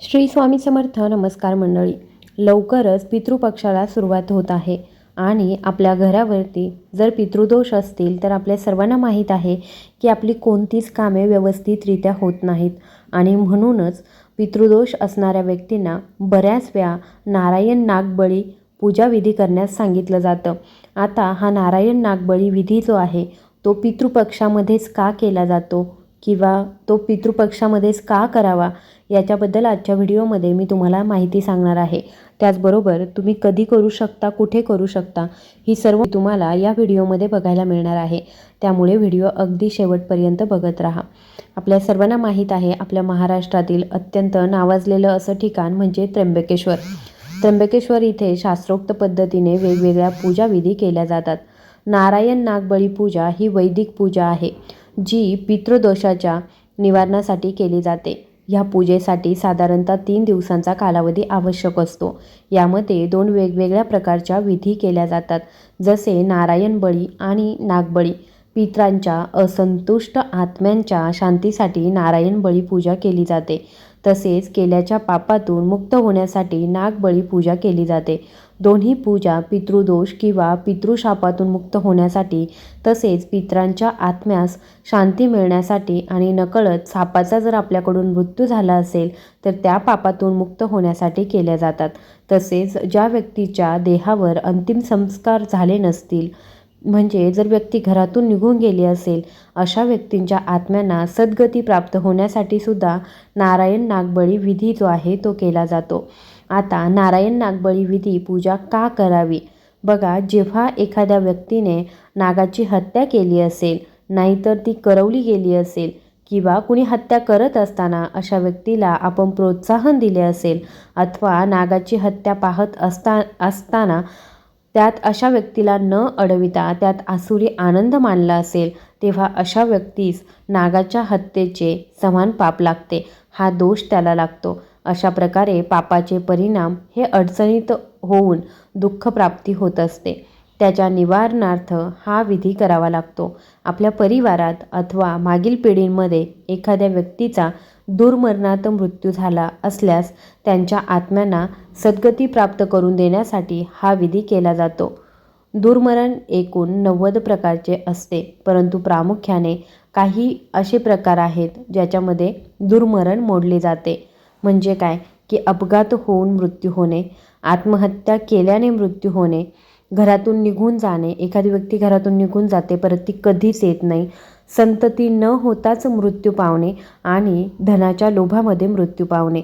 श्री स्वामी समर्थ नमस्कार मंडळी. लवकरच पितृपक्षाला सुरुवात होत आहे आणि आपल्या घरावरती जर पितृदोष असतील तर आपल्या सर्वांना माहीत आहे की आपली कोणतीच कामे व्यवस्थितरित्या होत नाहीत आणि म्हणूनच पितृदोष असणाऱ्या व्यक्तींना बऱ्याच वेळा नारायण नागबळी पूजाविधी करण्यास सांगितलं जातं. आता हा नारायण नागबळी विधी जो आहे तो पितृपक्षामध्येच का केला जातो? किंवा तो पितृपक्षामध्येच का करावा याच्याबद्दल आजच्या व्हिडिओमध्ये मी तुम्हाला माहिती सांगणार आहे. त्याचबरोबर तुम्ही कधी करू शकता कुठे करू शकता ही सर्व तुम्हाला या व्हिडिओमध्ये बघायला मिळणार आहे. त्यामुळे व्हिडिओ अगदी शेवटपर्यंत बघत राहा. आपल्या सर्वांना माहीत आहे आपल्या महाराष्ट्रातील अत्यंत नावाजलेलं असं ठिकाण म्हणजे त्र्यंबकेश्वर. त्र्यंबकेश्वर इथे शास्त्रोक्त पद्धतीने वेगवेगळ्या पूजाविधी केल्या जातात. नारायण नागबळी पूजा ही वैदिक पूजा आहे. जी पितृदोषाच्या निवारणासाठी केली जाते. ह्या पूजेसाठी साधारणतः तीन दिवसांचा कालावधी आवश्यक असतो. यामध्ये दोन वेगवेगळ्या प्रकारच्या विधी केल्या जातात. जसे नारायण बळी आणि नागबळी. पित्रांच्या असंतुष्ट आत्म्यांच्या शांतीसाठी नारायण बळी पूजा केली जाते. तसेच केल्याच्या पापातून मुक्त होण्यासाठी नागबळी पूजा केली जाते. दोन्ही पूजा पितृदोष किंवा पितृशापातून मुक्त होण्यासाठी तसेच पित्रांच्या आत्म्यास शांती मिळण्यासाठी आणि नकळत सापाचा जर आपल्याकडून मृत्यू झाला असेल तर त्या पापातून मुक्त होण्यासाठी केल्या जातात. तसेच ज्या व्यक्तीच्या देहावर अंतिम संस्कार झाले नसतील म्हणजे जर व्यक्ती घरातून निघून गेली असेल अशा व्यक्तींच्या आत्म्यांना सद्गती प्राप्त होण्यासाठी सुद्धा नारायण नागबळी विधी जो आहे तो केला जातो. आता नारायण नागबळी विधी पूजा का करावी? बघा जेव्हा एखाद्या व्यक्तीने नागाची हत्या केली असेल नाहीतर ती करवली गेली असेल किंवा कुणी हत्या करत असताना अशा व्यक्तीला आपण प्रोत्साहन दिले असेल अथवा नागाची हत्या पाहत असता असताना त्यात अशा व्यक्तीला न अडविता त्यात आसुरी आनंद मानला असेल तेव्हा अशा व्यक्तीस नागाच्या हत्येचे समान पाप लागते हा दोष त्याला लागतो. अशा प्रकारे पापाचे परिणाम हे अडचणीत होऊन दुःखप्राप्ती होत असते. त्याच्या निवारणार्थ हा विधी करावा लागतो. आपल्या परिवारात अथवा मागील पिढींमध्ये एखाद्या व्यक्तीचा दुर्मरणात मृत्यू झाला असल्यास त्यांच्या आत्म्यांना सद्गती प्राप्त करून देण्यासाठी हा विधी केला जातो. दुर्मरण एकूण नव्वद प्रकारचे असते परंतु प्रामुख्याने काही असे प्रकार आहेत ज्याच्यामध्ये दुर्मरण मोडले जाते. म्हणजे काय? की अपघात होऊन मृत्यू होणे आत्महत्या केल्याने मृत्यू होणे घरातून निघून जाणे एखादी व्यक्ती घरातून निघून जाते परत ती कधीच येत नाही संतती न होताच मृत्यू पावणे आणि धनाच्या लोभामध्ये मृत्यू पावणे.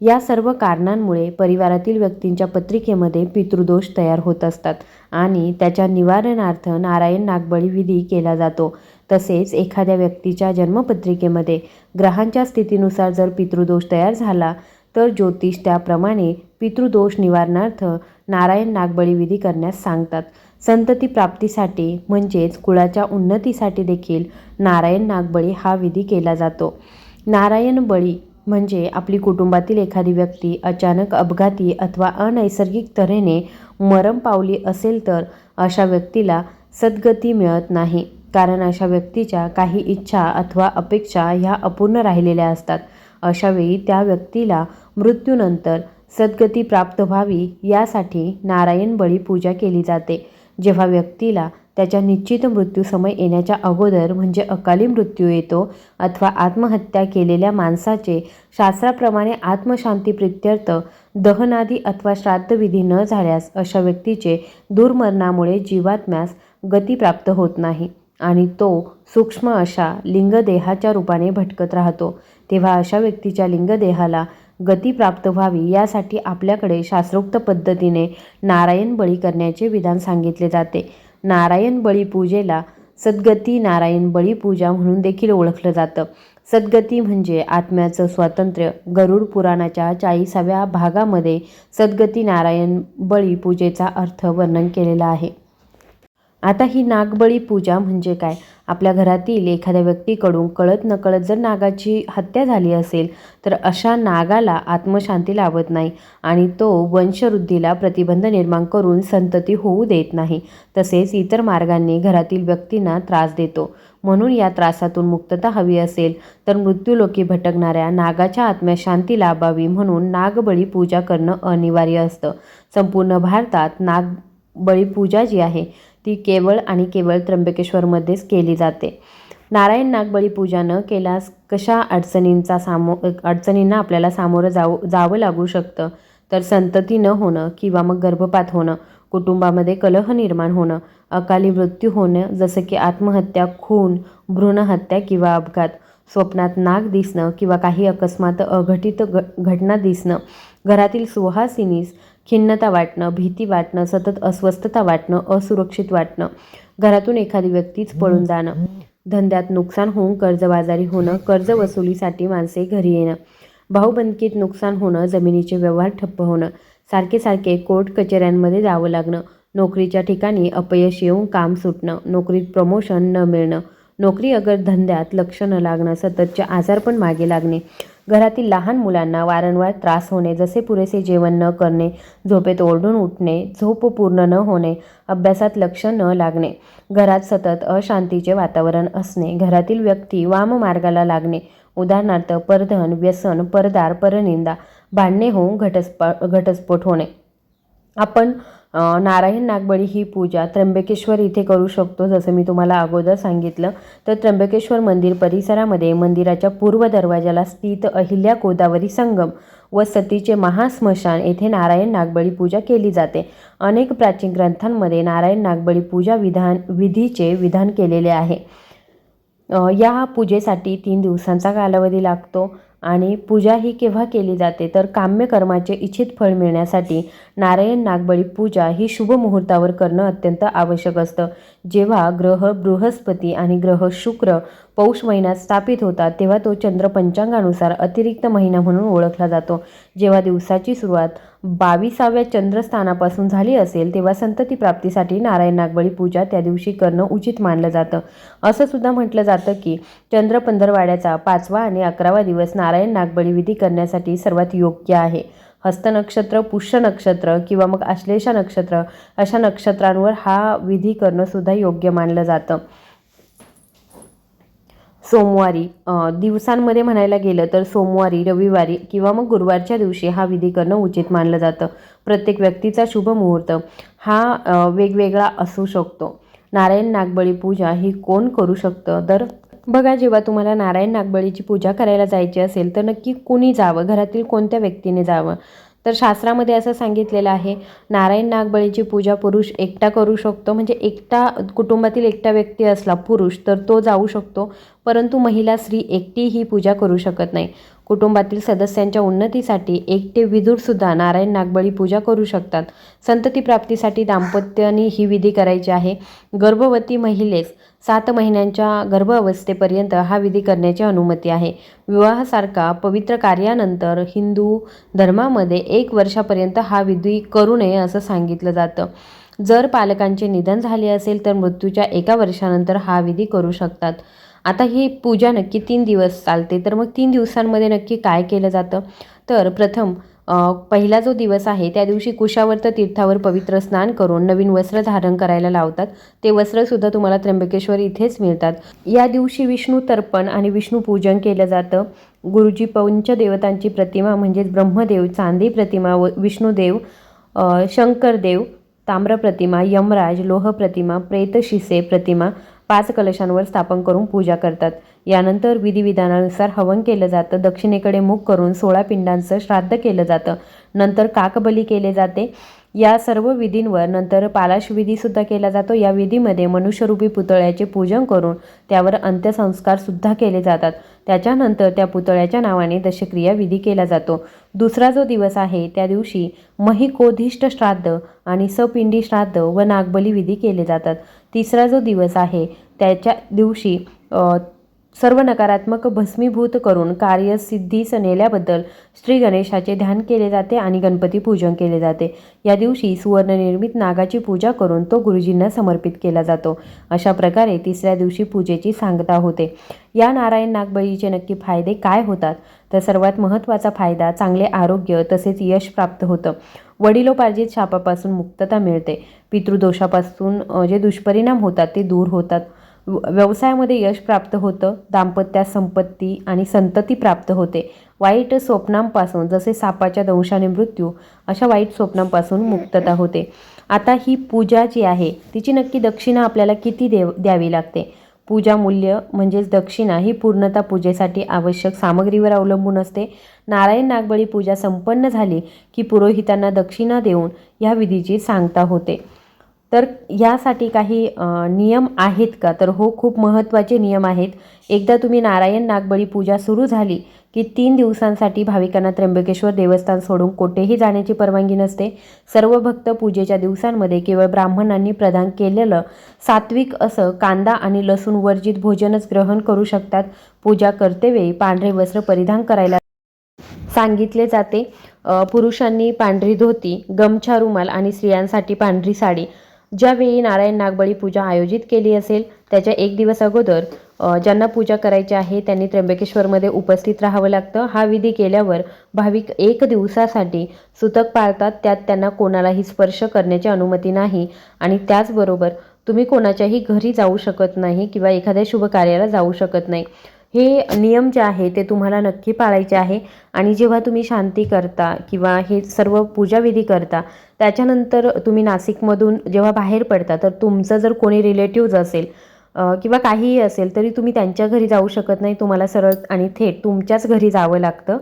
या सर्व कारणांमुळे परिवारातील व्यक्तींच्या पत्रिकेमध्ये पितृदोष तयार होत असतात आणि त्याच्या निवारणार्थ नारायण नागबळी विधी केला जातो. तसेच एखाद्या व्यक्तीच्या जन्मपत्रिकेमध्ये ग्रहांच्या स्थितीनुसार जर पितृदोष तयार झाला तर ज्योतिष त्याप्रमाणे पितृदोष निवारणार्थ नारायण नागबळी विधी करण्यास सांगतात. संतती प्राप्तीसाठी म्हणजेच कुळाच्या उन्नतीसाठी देखील नारायण नागबळी हा विधी केला जातो. नारायण बळी म्हणजे आपली कुटुंबातील एखादी व्यक्ती अचानक अपघाती अथवा अनैसर्गिक तऱ्हेने मरण पावली असेल तर अशा व्यक्तीला सद्गती मिळत नाही. कारण अशा व्यक्तीच्या काही इच्छा अथवा अपेक्षा ह्या अपूर्ण राहिलेल्या असतात. अशावेळी त्या व्यक्तीला मृत्यूनंतर सद्गती प्राप्त व्हावी यासाठी नारायण बळी पूजा केली जाते. जेव्हा व्यक्तीला त्याच्या निश्चित मृत्यूसमय येण्याच्या अगोदर म्हणजे अकाली मृत्यू येतो अथवा आत्महत्या केलेल्या माणसाचे शास्त्राप्रमाणे आत्मशांती प्रित्यर्थ दहनादी अथवा श्राद्धविधी न झाल्यास अशा व्यक्तीचे दुर्मरणामुळे जीवात्म्यास गती प्राप्त होत नाही आणि तो सूक्ष्म अशा लिंगदेहाच्या रूपाने भटकत राहतो. तेव्हा अशा व्यक्तीच्या लिंगदेहाला गती प्राप्त व्हावी यासाठी आपल्याकडे शास्त्रोक्त पद्धतीने नारायण बळी करण्याचे विधान सांगितले जाते. नारायण बळी पूजेला सद्गती नारायण बळी पूजा म्हणून देखील ओळखलं जातं. सद्गती म्हणजे आत्म्याचं स्वातंत्र्य. गरुड पुराणाच्या चाळीसाव्या भागामध्ये सद्गती नारायण बळी पूजेचा अर्थ वर्णन केलेला आहे. आता ही नागबळी पूजा म्हणजे काय? आपल्या घरातील एखाद्या व्यक्तीकडून कळत नकळत जर नागाची हत्या झाली असेल तर अशा नागाला आत्मशांती लावत नाही आणि तो वंशवृद्धीला प्रतिबंध निर्माण करून संतती होऊ देत नाही. तसेच इतर मार्गांनी घरातील व्यक्तींना त्रास देतो. म्हणून या त्रासातून मुक्तता हवी असेल तर मृत्यूलोकी भटकणाऱ्या नागाच्या आत्म्या शांती लाभावी म्हणून नागबळी पूजा करणं अनिवार्य असतं. संपूर्ण भारतात नागबळी पूजा जी आहे ती केवळ आणि केवळ त्र्यंबकेश्वरमध्येच केली जाते. नारायण नागबळी पूजा न केल्यास कशा अडचणींचा सामो अडचणींना आपल्याला सामोरं जाऊ जावं लागू शकतं? तर संतती न होणं किंवा मग गर्भपात होणं कुटुंबामध्ये कलह निर्माण होणं अकाली मृत्यू होणं जसं की आत्महत्या खून भ्रूणहत्या किंवा अपघात स्वप्नात नाग दिसणं किंवा काही अकस्मात अघटित घ घटना दिसणं घरातील सुहासिनीस खिन्नता वाटणं भीती वाटणं सतत अस्वस्थता वाटणं असुरक्षित वाटणं घरातून एखादी व्यक्तीच पळून जाणं धंद्यात नुकसान होऊन कर्जबाजारी होणं कर्ज वसुलीसाठी माणसे घरी येणं भाऊबंदकीत नुकसान होणं जमिनीचे व्यवहार ठप्प होणं सारखे सारखे कोर्ट कचेऱ्यांमध्ये जावं लागणं नोकरीच्या ठिकाणी अपयश येऊन काम सुटणं नोकरीत प्रमोशन न मिळणं नोकरी अगर धंद्यात लक्ष न लागणं सततचे आजार पण मागे लागणे घरातील लहान मुलांना वारंवार त्रास होणे जसे पुरेसे जेवण न करणे झोपेत ओरडून उठणे झोप पूर्ण न होणे अभ्यासात लक्ष न लागणे घरात सतत अशांतीचे वातावरण असणे घरातील व्यक्ती वाम मार्गाला लागणे उदाहरणार्थ परधन व्यसन परदार परनिंदा भांडणे होऊन घटस्प घटस्फोट होणे. आपण नारायण नागबळी ही पूजा त्र्यंबकेश्वर इथे करू शकतो जसं मी तुम्हाला अगोदर सांगितलं. तर त्र्यंबकेश्वर मंदिर परिसरामध्ये मंदिराच्या पूर्व दरवाजाला स्थित अहिल्या गोदावरी संगम व सतीचे महास्मशान येथे नारायण नागबळी पूजा केली जाते. अनेक प्राचीन ग्रंथांमध्ये नारायण नागबळी पूजा विधान विधीचे विधान केलेले आहे. या पूजेसाठी तीन दिवसांचा कालावधी लागतो. आणि पूजा ही केव्हा केली जाते? तर काम्यकर्माचे इच्छित फळ मिळण्यासाठी नारायण नागबळी पूजा ही शुभ मुहूर्तावर करणं अत्यंत आवश्यक असतं. जेव्हा ग्रह बृहस्पती आणि ग्रह शुक्र पौष महिन्यात स्थापित होतात तेव्हा तो चंद्र पंचांगानुसार अतिरिक्त महिना म्हणून ओळखला जातो. जेव्हा दिवसाची सुरुवात बावीसाव्या चंद्रस्थानापासून झाली असेल तेव्हा संतती प्राप्तीसाठी नारायण नागबळी पूजा त्या दिवशी करणं उचित मानलं जातं. असं सुद्धा म्हटलं जातं की चंद्र पंधरवाड्याचा पाचवा आणि अकरावा दिवस नारायण नागबळी विधी करण्यासाठी सर्वात योग्य आहे. हस्त नक्षत्र पुष्य नक्षत्र किंवा मग आश्लेषा नक्षत्र अशा नक्षत्रांवर हा विधी करणं सुद्धा योग्य मानलं जातं. सोमवारी दिवसांमध्ये म्हणायला गेलं तर सोमवारी रविवारी किंवा मग गुरुवारच्या दिवशी हा विधी करणं उचित मानलं जातं. प्रत्येक व्यक्तीचा शुभ मुहूर्त हा वेगवेगळा असू शकतो. नारायण नागबळी पूजा ही कोण करू शकतं? तर बघा जेव्हा तुम्हाला नारायण नागबळीची पूजा करायला जायची असेल तर नक्की कुणी जावं? घरातील कोणत्या व्यक्तीने जावं? तर शास्त्रामध्ये असं सांगितलेलं आहे नारायण नागबळीची पूजा पुरुष एकटा करू शकतो. म्हणजे एकटा कुटुंबातील एकटा व्यक्ती असला पुरुष तर तो जाऊ शकतो. परंतु महिला स्त्री एकटी ही पूजा करू शकत नाही. कुटुंबातील सदस्यांच्या उन्नतीसाठी एकटे विदूरसुद्धा नारायण नागबळी पूजा करू शकतात. संतती प्राप्तीसाठी दाम्पत्याने ही विधी करायची आहे. गर्भवती महिलेस सात महिन्यांच्या गर्भावस्थेपर्यंत हा विधी करण्याची अनुमती आहे. विवाहासारखा पवित्र कार्यानंतर हिंदू धर्मामध्ये एक वर्षापर्यंत हा विधी करू नये असं सांगितलं जातं. जर पालकांचे निधन झाले असेल तर मृत्यूच्या एका वर्षानंतर हा विधी करू शकतात. आता ही पूजा नक्की तीन दिवस चालते. तर मग तीन दिवसांमध्ये नक्की काय केलं जातं? तर प्रथम पहिला जो दिवस आहे त्या दिवशी कुशावर्त तीर्थावर पवित्र स्नान करून नवीन वस्त्र धारण करायला लावतात. ते वस्त्रसुद्धा तुम्हाला त्र्यंबकेश्वर इथेच मिळतात. या दिवशी विष्णू तर्पण आणि विष्णू पूजन केलं जातं. गुरुजी पंचदेवतांची प्रतिमा म्हणजेच ब्रह्मदेव चांदी प्रतिमा व विष्णुदेव शंकरदेव ताम्र प्रतिमा यमराज लोह प्रतिमा प्रेतशिसे प्रतिमा पाच कलशांवर स्थापन करून पूजा करतात. यानंतर विधिविधानानुसार हवन केलं जातं. दक्षिणेकडे मुख करून सोळा पिंडांचं श्राद्ध केलं जातं. नंतर काकबली केले जाते. या सर्व विधींवर नंतर पालाश विधीसुद्धा केला जातो. या विधीमध्ये मनुष्यरूपी पुतळ्याचे पूजन करून त्यावर अंत्यसंस्कारसुद्धा केले जातात. त्याच्यानंतर त्या पुतळ्याच्या नावाने दशक्रिया विधी केला जातो. दुसरा जो दिवस आहे त्या दिवशी महिकोधिष्ट श्राद्ध आणि सपिंडी श्राद्ध व नागबली विधी केले जातात. तिसरा जो दिवस आहे त्याच्या दिवशी सर्व नकारात्मक भस्मीभूत करून कार्यसिद्धीस नेल्याबद्दल श्री गणेशाचे ध्यान केले जाते आणि गणपती पूजन केले जाते. या दिवशी सुवर्णनिर्मित नागाची पूजा करून तो गुरुजींना समर्पित केला जातो. अशा प्रकारे तिसऱ्या दिवशी पूजेची सांगता होते. या नारायण नागबळीचे नक्की फायदे काय होतात? तर सर्वात महत्त्वाचा फायदा चांगले आरोग्य तसेच यश प्राप्त होतं. वडिलोपार्जित शापापासून मुक्तता मिळते. पितृदोषापासून जे दुष्परिणाम होतात ते दूर होतात. व्यवसायामध्ये यश प्राप्त होतं दाम्पत्यात संपत्ती आणि संतती प्राप्त होते. वाईट स्वप्नांपासून जसे सापाच्या दंशाने मृत्यू अशा वाईट स्वप्नांपासून मुक्तता होते. आता ही पूजा जी आहे तिची नक्की दक्षिणा आपल्याला किती देव द्यावी लागते? पूजा मूल्य म्हणजेच दक्षिणा ही पूर्णता पूजेसाठी आवश्यक सामग्रीवर अवलंबून असते. नारायण नागबळी पूजा संपन्न झाली की पुरोहितांना दक्षिणा देऊन या विधीची सांगता होते. तर यासाठी काही नियम आहेत का? तर हो खूप महत्त्वाचे नियम आहेत. एकदा तुम्ही नारायण नागबळी पूजा सुरू झाली की तीन दिवसांसाठी भाविकांना त्र्यंबकेश्वर देवस्थान सोडून कोठेही जाण्याची परवानगी नसते. सर्व भक्त पूजेच्या दिवसांमध्ये केवळ ब्राह्मणांनी प्रदान केलेलं सात्विक असं कांदा आणि लसूण वर्जित भोजनच ग्रहण करू शकतात. पूजा करतेवेळी पांढरे वस्त्र परिधान करायला सांगितले जाते. पुरुषांनी पांढरी धोती गमछा रुमाल आणि स्त्रियांसाठी पांढरी साडी ज्यावेळी नारायण नागबळी पूजा आयोजित केली असेल त्याच्या एक दिवस अगोदर ज्यांना पूजा करायची आहे त्यांनी त्र्यंबकेश्वरमध्ये उपस्थित राहावं लागतं. हा विधी केल्यावर भाविक एक दिवसासाठी सुतक पाळतात. त्यात त्यांना कोणालाही स्पर्श करण्याची अनुमती नाही. आणि त्याचबरोबर तुम्ही कोणाच्याही घरी जाऊ शकत नाही किंवा एखाद्या शुभ कार्याला जाऊ शकत नाही. हे नियम जे आहे ते तुम्हाला नक्की पाळायचे आहे. आणि जेव्हा तुम्ही शांती करता किंवा हे सर्व पूजाविधी करता त्याच्यानंतर तुम्ही नाशिकमधून जेव्हा बाहेर पडता तर तुमचं जर कोणी रिलेटिव्ज असेल किंवा काहीही असेल तरी तुम्ही त्यांच्या घरी जाऊ शकत नाही. तुम्हाला सरळ आणि थेट तुमच्याच घरी जावं लागतं.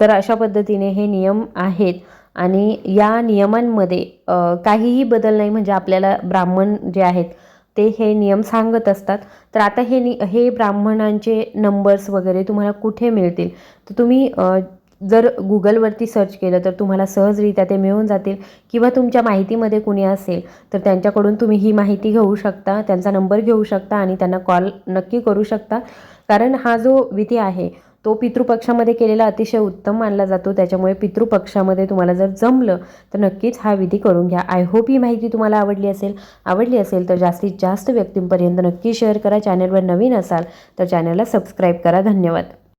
तर अशा पद्धतीने हे नियम आहेत. आणि या नियमांमध्ये काहीही बदल नाही. म्हणजे आपल्याला ब्राह्मण जे आहेत ते हे नियम सांगत असतात. तर आता हे नि हे ब्राह्मणांचे नंबर्स वगैरे तुम्हाला कुठे मिळतील? तर तुम्ही जर गुगलवरती सर्च केलं तर तुम्हाला सहजरित्या ते मिळून जातील. किंवा तुमच्या माहितीमध्ये कुणी असेल तर त्यांच्याकडून तुम्ही ही माहिती घेऊ शकता त्यांचा नंबर घेऊ शकता आणि त्यांना कॉल नक्की करू शकता. कारण हा जो विधी आहे तो पितृपक्षामध्ये केलेला अतिशय उत्तम मानला जातो. त्याच्यामुळे पितृपक्षामध्ये तुम्हाला जर जमलं तर नक्कीच हा विधी करून घ्या. आय होप ही माहिती तुम्हाला आवडली असेल. आवडली असेल तर जास्तीत जास्त व्यक्तींपर्यंत नक्की शेअर करा. चॅनलवर नवीन असाल तर चॅनलला सबस्क्राईब करा. धन्यवाद.